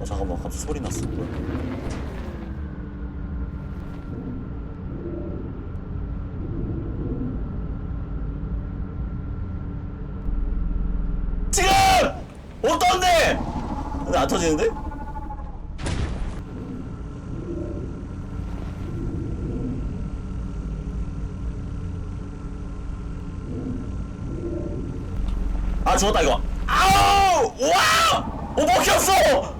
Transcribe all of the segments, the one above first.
어 잠깐만 갑자기 소리 났어 지금! 어떤데? 근데 안 터지는데? 아 죽었다 이거 아우 와! 어 먹혔어! 어?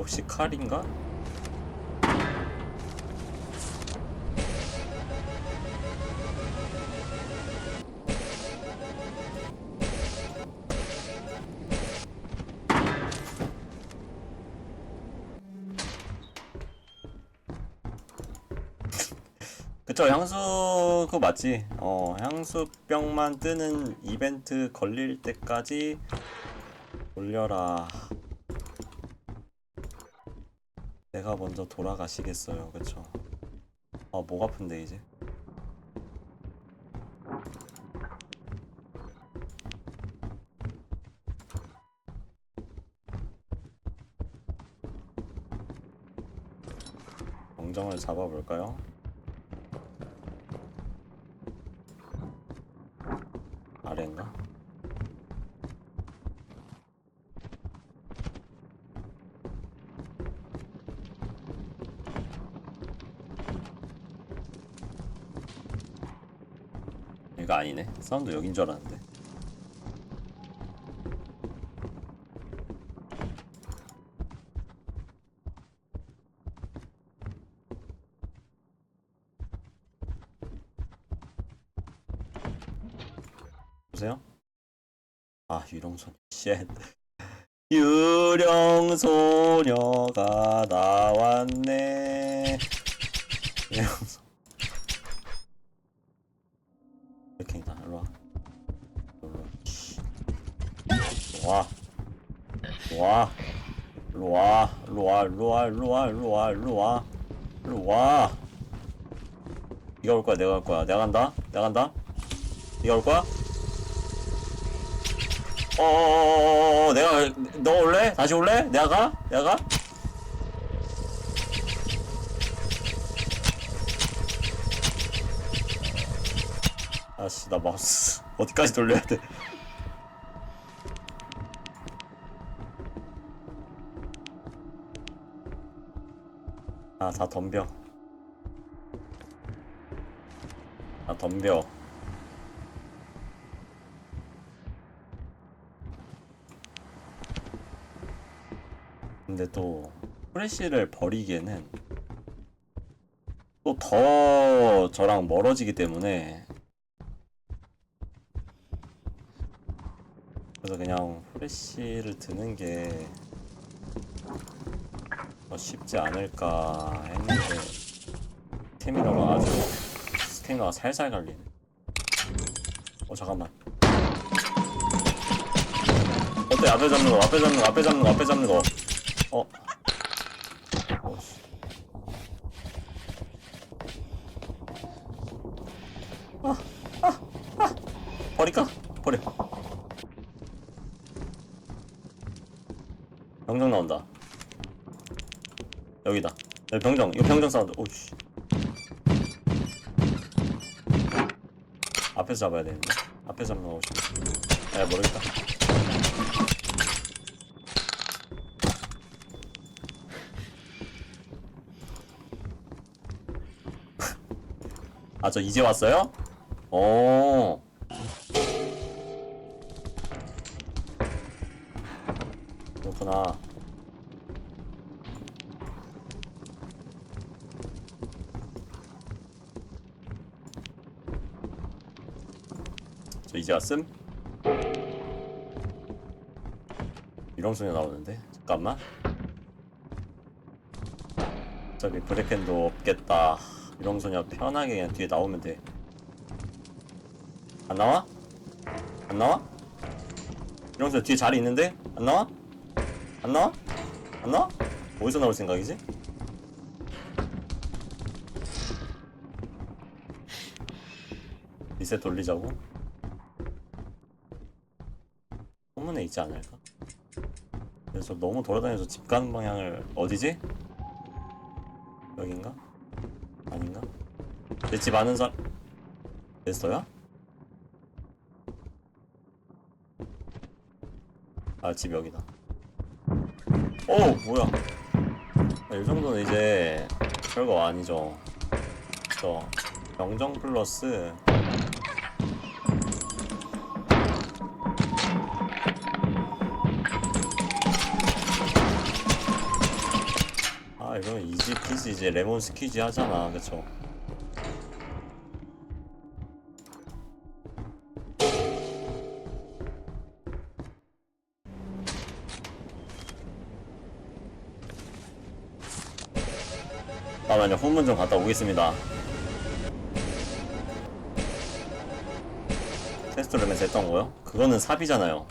역시 칼인가? 그쵸 향수 그거 맞지 어 향수병만 뜨는 이벤트 걸릴 때까지 돌려라 내가 먼저 돌아가시겠어요. 그쵸? 아목 아픈데 이제? 정정을 잡아볼까요? 사운드 여긴 줄 알았는데. 보세요. 아 유령소녀 쉣 유령소녀가 나왔네 유령소 이 와. 와. 일로와. 일로와. 일로와. 일로와. 일로와. 일로와. 일로와. 네가 올 거야. 내가 올 거야. 내가 간다. 내가 간다. 네가 올 거야? 어어어어어. 내가 너 올래? 다시 올래? 내가 가? 내가 가? 아씨 나 마우스. 어디까지 돌려야 돼? 아 다 덤벼. 다 덤벼. 근데 또 프레쉬를 버리기에는 또 더 저랑 멀어지기 때문에 그래서 그냥 프레쉬를 드는 게 더 쉽지 않을까 했는데 스태미너가 아주 스태미너가 살살 갈리네 어 잠깐만 어때 앞에 잡는 거 앞에 잡는 거 앞에 잡는 거 앞에 잡는 거 어. 어씨. 아, 아, 아. 버릴까? 버려. 병정 나온다. 여기다. 여기 병정. 이거 병정 사운드. 오씨. 앞에서 잡아야 되는데. 앞에서 잡는 거 싶어. 야 모르겠다. 아, 저 이제 왔어요? 어. 저 이제 왔음? 이런 소리 나오는데 잠깐만 어차피 브레켄도 없겠다 이런 소냐 편하게 그냥 뒤에 나오면 돼 안 나와? 안 나와? 이런 소리 뒤에 자리 있는데? 안 나와? 안 나와? 안 나와? 어디서 나올 생각이지? 리셋 돌리자고? 소문에 있지 않을까? 그래서 너무 돌아다녀서 집 가는 방향을 어디지? 여긴가? 아닌가? 내 집 아는 사람 됐어요? 아 집 여기다 오 뭐야 아, 이 정도는 이제 별거 아니죠 저 병정 플러스 아 이러면 이지 피지 이제 레몬 스퀴지 하잖아. 그쵸? 잠깐만요. 후문 좀 갔다 오겠습니다. 테스트 룸에서 했던 거요? 그거는 삽이잖아요.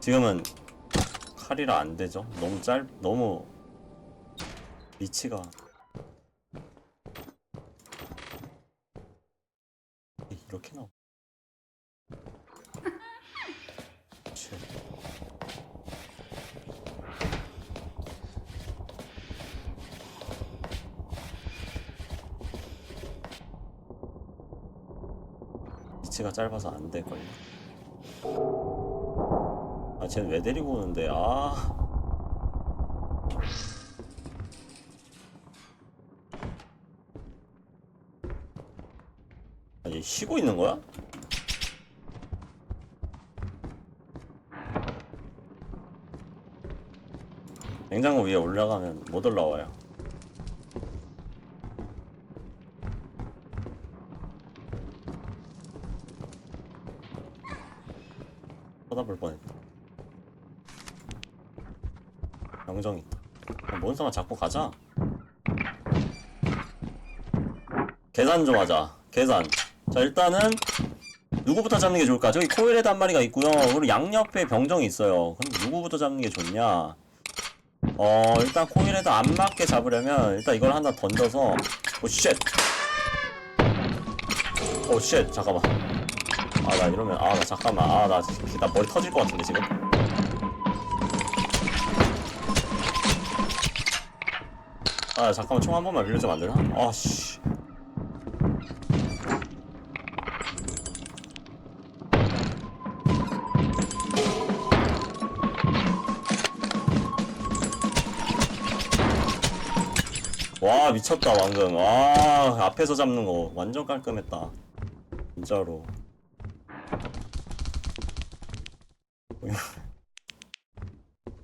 지금은 칼이라 안 되죠. 너무 짧, 너무 위치가 이렇게 나와. 쉣. 위치가 짧아서 안 될걸요. 아, 쟤는 왜 데리고 오는데, 아. 아, 얘 쉬고 있는 거야? 냉장고 위에 올라가면 못 올라와요. 쳐다볼 뻔했 다. 영정 있다. 아, 몬스터가 자꾸 가자. 계산 좀 하자. 계산. 자 일단은 누구부터 잡는 게 좋을까? 저기 코일에도 한 마리가 있고요. 그리고 양옆에 병정이 있어요. 그럼 누구부터 잡는 게 좋냐? 어 일단 코일에도 안 맞게 잡으려면 일단 이걸 하나 던져서 오 쉣. 오 쉣. 잠깐만. 아 나 이러면 아 나 잠깐만 아 나 나 머리 터질 것 같은데 지금. 아 잠깐만 총 한 번만 빌려주면 안 되나? 아씨. 와 미쳤다 방금 와 앞에서 잡는 거 완전 깔끔했다 진짜로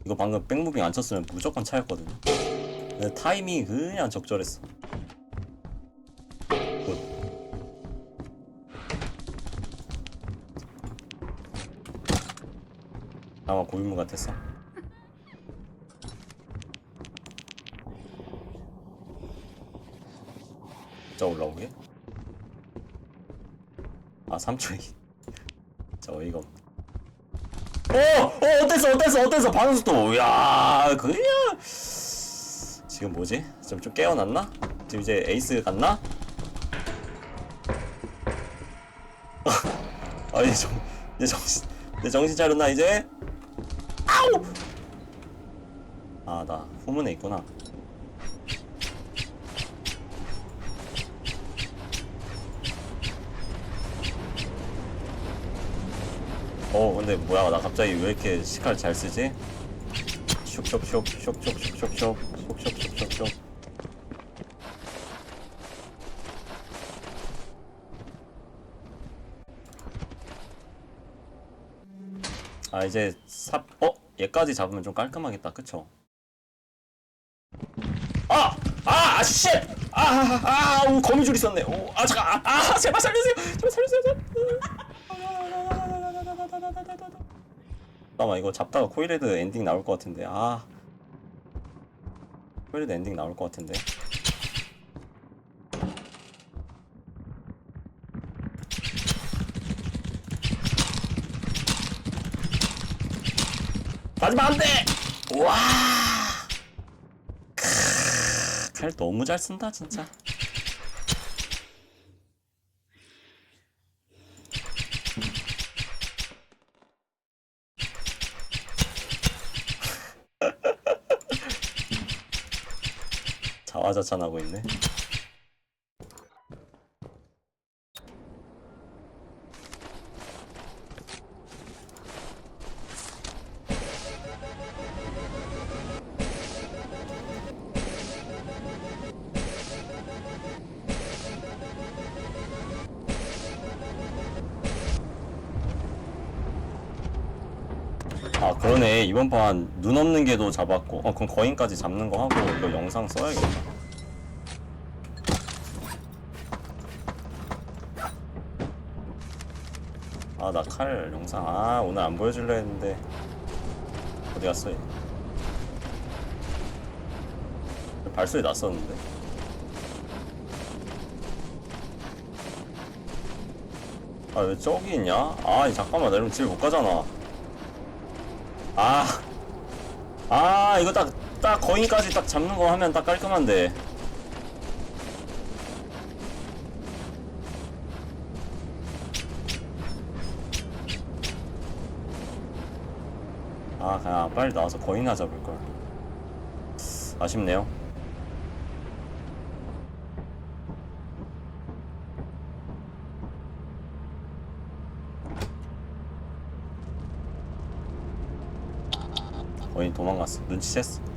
이거 방금 백무빙 안 쳤으면 무조건 차였거든요 근데 타이밍이 그냥 적절했어 굿. 아마 고인물 같았어 진짜 올라오게? 아 3초에 진짜 어이가 없네 어! 어 어땠어 어땠어 어땠어 반응 속도 야 그냥 지금 뭐지? 좀, 좀 깨어났나? 지금 이제 에이스 갔나? 아 이제 정, 이제 정신 이제 정신 차렸나 이제? 아우! 아나 후문에 있구나 어 근데 뭐야 나 갑자기 왜 이렇게 시칼 잘 쓰지? 슉슉슉슉슉 아 이제 삽 어? 얘까지 잡으면 좀 깔끔하겠다 그쵸? 아! 아! 아 쉣! 아! 아, 아, 오, 거미줄 있었네. 오, 아, 잠깐, 아, 아, 제발 살려주세요. 제발 살려주세요. 잠깐만, 이거 잡다가 코일헤드 엔딩 나올 것 같은데. 아, 코일헤드 엔딩 나올 것 같은데. 맞으면 안 돼. 와. 칼 너무 잘 쓴다 진짜. 자화자찬하고 있네. 아 그러네. 이번 판 눈 없는 개도 잡았고. 어 그럼 거인까지 잡는 거 하고 이거 영상 써야겠다. 아 나 칼 영상 아 오늘 안 보여줄려 했는데. 어디 갔어 얘? 발소리 났었는데. 아 왜 저기 있냐? 아 잠깐만. 나 이러면 집에 못 가잖아 아, 아 이거 딱, 딱 거인까지 딱 잡는 거 하면 딱 깔끔한데. 아, 그냥 빨리 나와서 거인이나 잡을걸. 아쉽네요. 거인 도망갔어. 눈치챘어.